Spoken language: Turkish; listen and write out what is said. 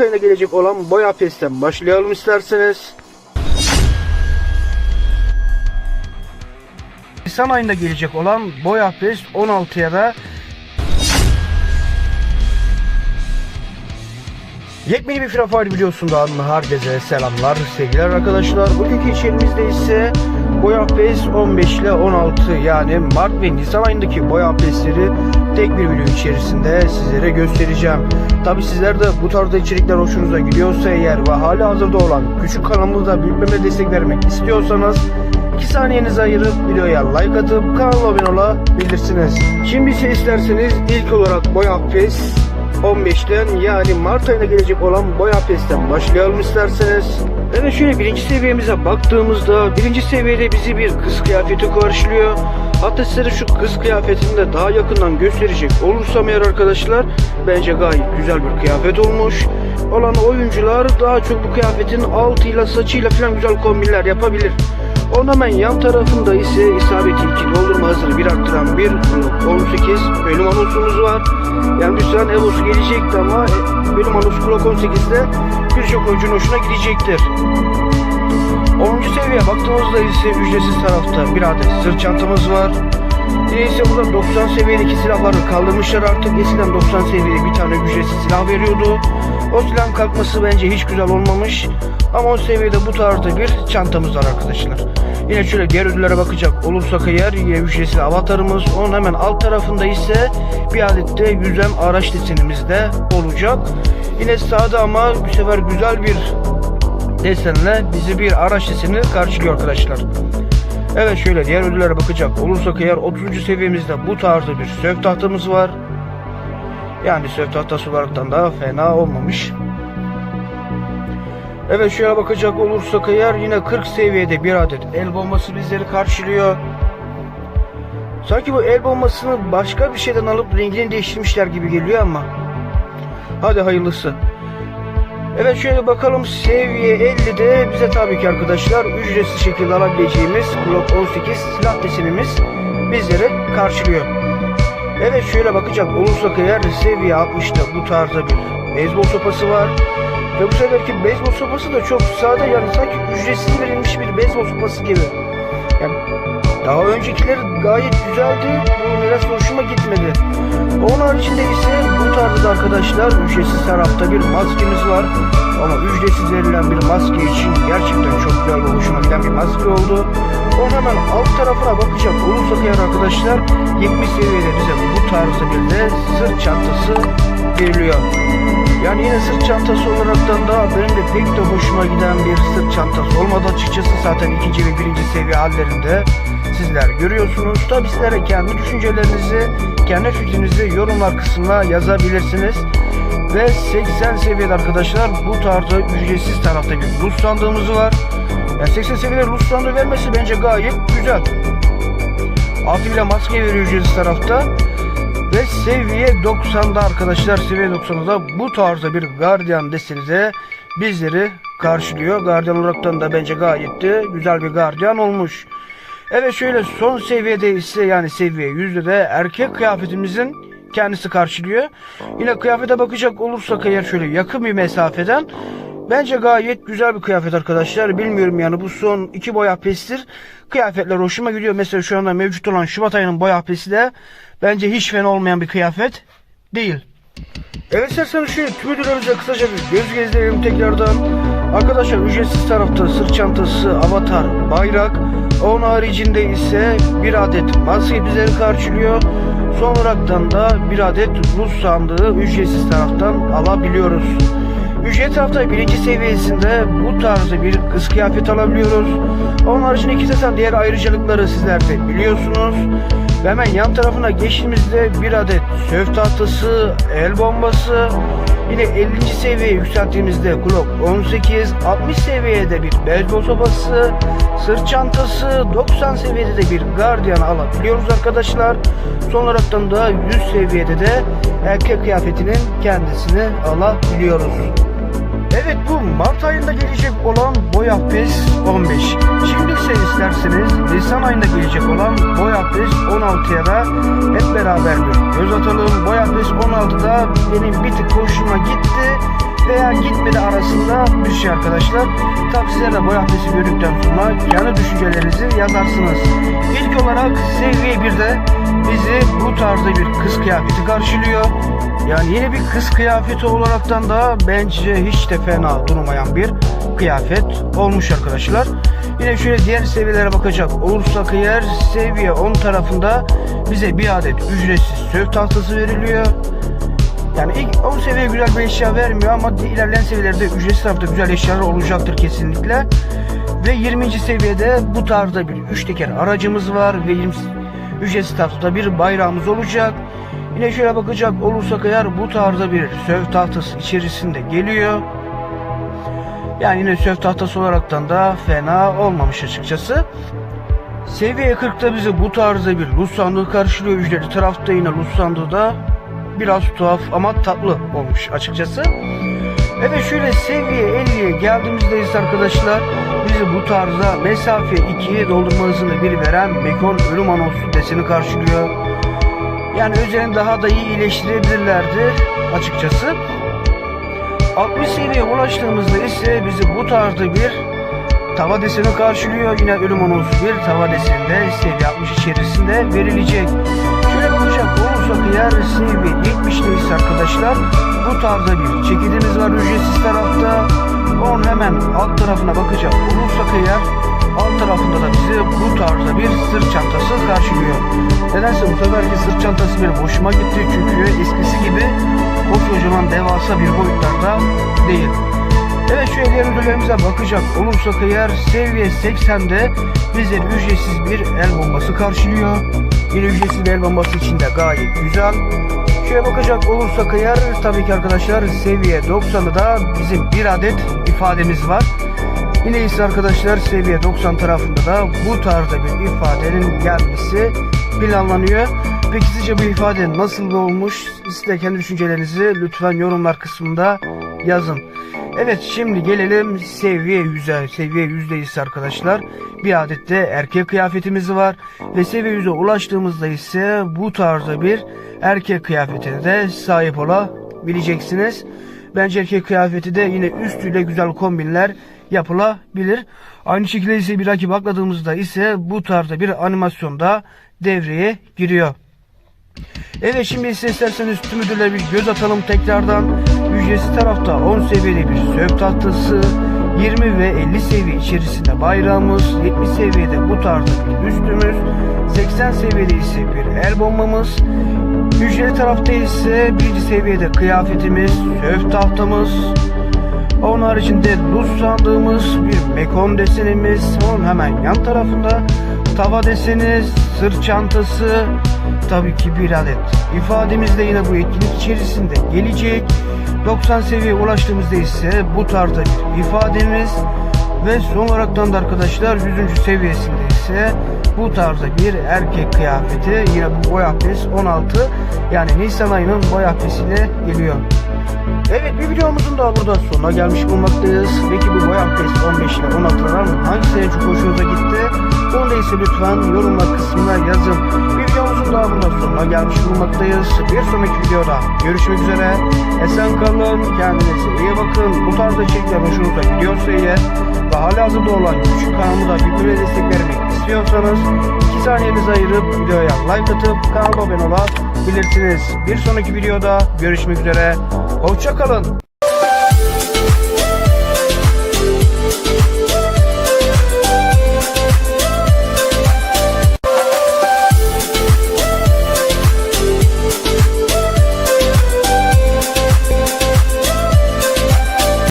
Mart gelecek olan Boya Pest'ten başlayalım isterseniz. Nisan ayında gelecek olan Boya Pest 16'ya da Yepyeni bir Free videosundan herkese selamlar sevgiler arkadaşlar. Bugünkü içerimizde ise Boya PES 15 ile 16 yani Mart ve Nisan ayındaki Boya PES'leri tek bir video içerisinde sizlere göstereceğim. Tabi sizler de bu tarzda içerikler hoşunuza gidiyorsa eğer ve hali hazırda olan küçük kanalımıza büyütmeme destek vermek istiyorsanız 2 saniyenizi ayırıp videoya like atıp kanala abone olabilirsiniz. Şimdi ise isterseniz ilk olarak Boya PES 15'ten yani Mart ayına gelecek olan Boya Pest'ten başlayalım isterseniz. Evet şöyle birinci seviyemize baktığımızda birinci seviyede bizi bir kız kıyafeti karşılıyor. Hatta size şu kız kıyafetini de daha yakından gösterecek olursam eğer arkadaşlar bence gayet güzel bir kıyafet olmuş. Olan oyuncular daha çok bu kıyafetin altıyla saçıyla falan güzel kombinler yapabilir. Onun hemen yan tarafında ise isabeti 2 doldurma hızını bir arttıran bir 18 bölüm anonsumuz var. Yani bir süren Evo'su gelecekti ama e, bölüm anonsu Clock 18'de birçok oyuncunun hoşuna gidecektir. 10. seviyeye baktığımızda ise ücretsiz tarafta bir adet sırt çantamız var. Yine ise burada 90 seviyedeki silahları kaldırmışlar artık. Eskiden 90 seviyede bir tane ücretsiz silah veriyordu. O silahın kalkması bence hiç güzel olmamış. Ama o seviyede bu tarzda bir çantamız var arkadaşlar. Yine şöyle diğer ödüllere bakacak olursak eğer yine avatarımız. Onun hemen alt tarafında ise bir adet de yüzem araç desenimiz de olacak. Yine sağda ama bu sefer güzel bir desenle bizi bir araç deseni karşılıyor arkadaşlar. Evet şöyle diğer ödüllere bakacak olursak eğer 30. seviyemizde bu tarzda bir sörf tahtamız var. Yani sörf tahtası olaraktan da fena olmamış. Evet şöyle bakacak olursak eğer yine 40 seviyede bir adet el bombası bizleri karşılıyor. Sanki bu el bombasını başka bir şeyden alıp rengini değiştirmişler gibi geliyor ama. Hadi hayırlısı. Evet şöyle bakalım seviye 50'de bize tabii ki arkadaşlar ücretsiz şekilde alabileceğimiz Glock 18 silah desenimiz bizleri karşılıyor. Evet şöyle bakacak olursak eğer seviye 60'da bu tarzda bir beyzbol sopası var. Ve bu seferki beyzbol sopası da çok sade yani sanki ücretsiz verilmiş bir beyzbol sopası gibi. Yani daha öncekiler gayet güzeldi. Bu biraz hoşuma gitmedi. Onun haricinde ise bu tarzda arkadaşlar ücretsiz tarafta bir maskemiz var. Ama ücretsiz verilen bir maske için gerçekten çok güzel ve hoşuma giden bir maske oldu. Onun hemen alt tarafına bakacak olursak eğer arkadaşlar 70 seviyede bize bu tarzda bir de sırt çantası veriliyor. Yani yine sırt çantası olaraktan da benim de pek de hoşuma giden bir sırt çantası olmadı açıkçası zaten ikinci ve birinci seviye hallerinde sizler görüyorsunuz. Tabi sizlere kendi düşüncelerinizi, kendi fikrinizi yorumlar kısmına yazabilirsiniz. Ve 80 seviyede arkadaşlar bu tarzda ücretsiz tarafta bir Rus sandığımız var. Yani 80 seviyede Rus sandığı vermesi bence gayet güzel. Altıyla maske veriyor ücretsiz tarafta. Ve seviye 90'da arkadaşlar seviye 90'da bu tarzda bir gardiyan destenize bizleri karşılıyor. Gardiyan olaraktan da bence gayet de güzel bir gardiyan olmuş. Evet şöyle son seviyede ise yani seviye yüzde de erkek kıyafetimizin kendisi karşılıyor. Yine kıyafete bakacak olursak eğer şöyle yakın bir mesafeden bence gayet güzel bir kıyafet arkadaşlar. Bilmiyorum yani bu son iki boya pestir kıyafetler hoşuma gidiyor. Mesela şu anda mevcut olan Şubat ayının boya pesi de bence hiç fena olmayan bir kıyafet değil. Evet isterseniz tüm ödüllerimize kısaca bir göz gezdirelim tekrardan. Arkadaşlar ücretsiz tarafta sırt çantası, avatar, bayrak. Onun haricinde ise bir adet maske bizleri karşılıyor. Son olaraktan da bir adet Rus sandığı ücretsiz taraftan alabiliyoruz. Ücret tarafta birinci seviyesinde bu tarzda bir kız kıyafet alabiliyoruz. Onun haricinde iki desen diğer ayrıcalıkları sizler de biliyorsunuz. Ve hemen yan tarafına geçtiğimizde bir adet söv tahtası, el bombası, yine 50. seviyeye yükselttiğimizde Glock 18, 60 seviyede bir beyzbol sopası, sırt çantası, 90 seviyede de bir Guardian alabiliyoruz arkadaşlar. Son olaraktan da 100 seviyede de erkek kıyafetinin kendisini alabiliyoruz. Evet bu Mart ayında gelecek olan Boya PES 15. Şimdi ise isterseniz Nisan ayında gelecek olan Boya PES 16'ya da hep beraber göz atalım. Boya PES 16'da benim bir tık hoşuma gitti. veya gitmedi arasında bir şey arkadaşlar. Tabi sizler de boy haftası gördükten sonra kendi düşüncelerinizi yazarsınız. İlk olarak seviye 1'de bizi bu tarzda bir kız kıyafeti karşılıyor. Yani yeni bir kız kıyafeti olaraktan da bence hiç de fena durmayan bir kıyafet olmuş arkadaşlar. Yine şöyle diğer seviyelere bakacak olursak eğer seviye 10 tarafında bize bir adet ücretsiz söv tahtası veriliyor. Yani ilk 10 seviye güzel bir eşya vermiyor ama ilerleyen seviyelerde ücretsiz tarafta güzel eşyalar olacaktır kesinlikle. Ve 20. seviyede bu tarzda bir 3 teker aracımız var ve 20 ücretsiz tarafta bir bayrağımız olacak. Yine şöyle bakacak olursak eğer bu tarzda bir söv tahtası içerisinde geliyor. Yani yine söv tahtası olaraktan da fena olmamış açıkçası. Seviye 40'ta bizi bu tarzda bir lus sandığı karşılıyor. Ücretli tarafta yine lus sandığı da biraz tuhaf ama tatlı olmuş açıkçası. Evet şöyle seviye 50'ye geldiğimizde ise arkadaşlar bizi bu tarzda mesafe 2'ye doldurma hızını bir veren Bekon ölüm anonsu deseni karşılıyor. Yani üzerini daha da iyi iyileştirebilirlerdi açıkçası. 60 seviyeye ulaştığımızda ise bizi bu tarzda bir tava deseni karşılıyor. Yine ölüm anonsu bir tava desende seviye 60 içerisinde verilecek. Şöyle bakacak olursak eğer seviye 70'teyiz arkadaşlar. Bu tarzda bir çekidimiz var ücretsiz tarafta. Onun hemen alt tarafına bakacak olursak eğer alt tarafında da bizi bu tarzda bir sırt çantası karşılıyor. Nedense bu seferki sırt çantası bir hoşuma gitti çünkü eskisi gibi koskocaman devasa bir boyutlarda değil. Evet şu diğer ödüllerimize bakacak olursak eğer seviye 80'de bizleri ücretsiz bir el bombası karşılıyor. Yine ücretsiz bir el bombası için de gayet güzel. Şöyle bakacak olursak eğer tabii ki arkadaşlar seviye 90'da bizim bir adet ifademiz var. Yine ise arkadaşlar seviye 90 tarafında da bu tarzda bir ifadenin gelmesi planlanıyor. Peki sizce bu ifade nasıl olmuş? Siz de kendi düşüncelerinizi lütfen yorumlar kısmında yazın. Evet şimdi gelelim seviye 100'e. Seviye 100'deyiz arkadaşlar. Bir adet de erkek kıyafetimiz var. Ve seviye 100'e ulaştığımızda ise bu tarzda bir erkek kıyafetine de sahip olabileceksiniz. Bence erkek kıyafeti de yine üstüyle güzel kombinler yapılabilir. Aynı şekilde ise bir rakip atladığımızda ise bu tarzda bir animasyonda devreye giriyor. Evet şimdi ise isterseniz tüm ödüllere bir göz atalım tekrardan. Ücretsiz tarafta 10 seviyeli bir sök tahtası, 20 ve 50 seviye içerisinde bayrağımız, 70 seviyede bu tarzda bir üstümüz, 80 seviyede ise bir el bombamız, ücretli tarafta ise birinci seviyede kıyafetimiz, sök tahtamız, onun haricinde luz sandığımız bir mekon desenimiz, onun hemen yan tarafında tava deseni, sırt çantası, tabii ki bir adet ifademiz de yine bu etkinlik içerisinde gelecek. 90 seviyeye ulaştığımızda ise bu tarzda bir ifademiz ve son olaraktan da arkadaşlar 100. seviyesinde ise bu tarzda bir erkek kıyafeti yine bu boy abdest 16 yani Nisan ayının boy abdestiyle geliyor. Evet bir videomuzun daha burada sonuna gelmiş bulunmaktayız. Peki bu boy abdest 15 ile 16'ların hangisi en çok hoşunuza gitti? Onu da ise lütfen yorumlar kısmına yazın. Bir videomuzun daha burada sonuna gelmiş bulunmaktayız. Bir sonraki videoda görüşmek üzere. Esen kalın, kendinize iyi bakın. Bu tarzda içerikler hoşunuza gidiyorsa eğer ve hala hazırda olan küçük kanalımı da birbirine destek vermek istiyorsanız 2 saniyenizi ayırıp videoya like atıp kanalıma abone olabilirsiniz. Bir sonraki videoda görüşmek üzere. Hoşçakalın.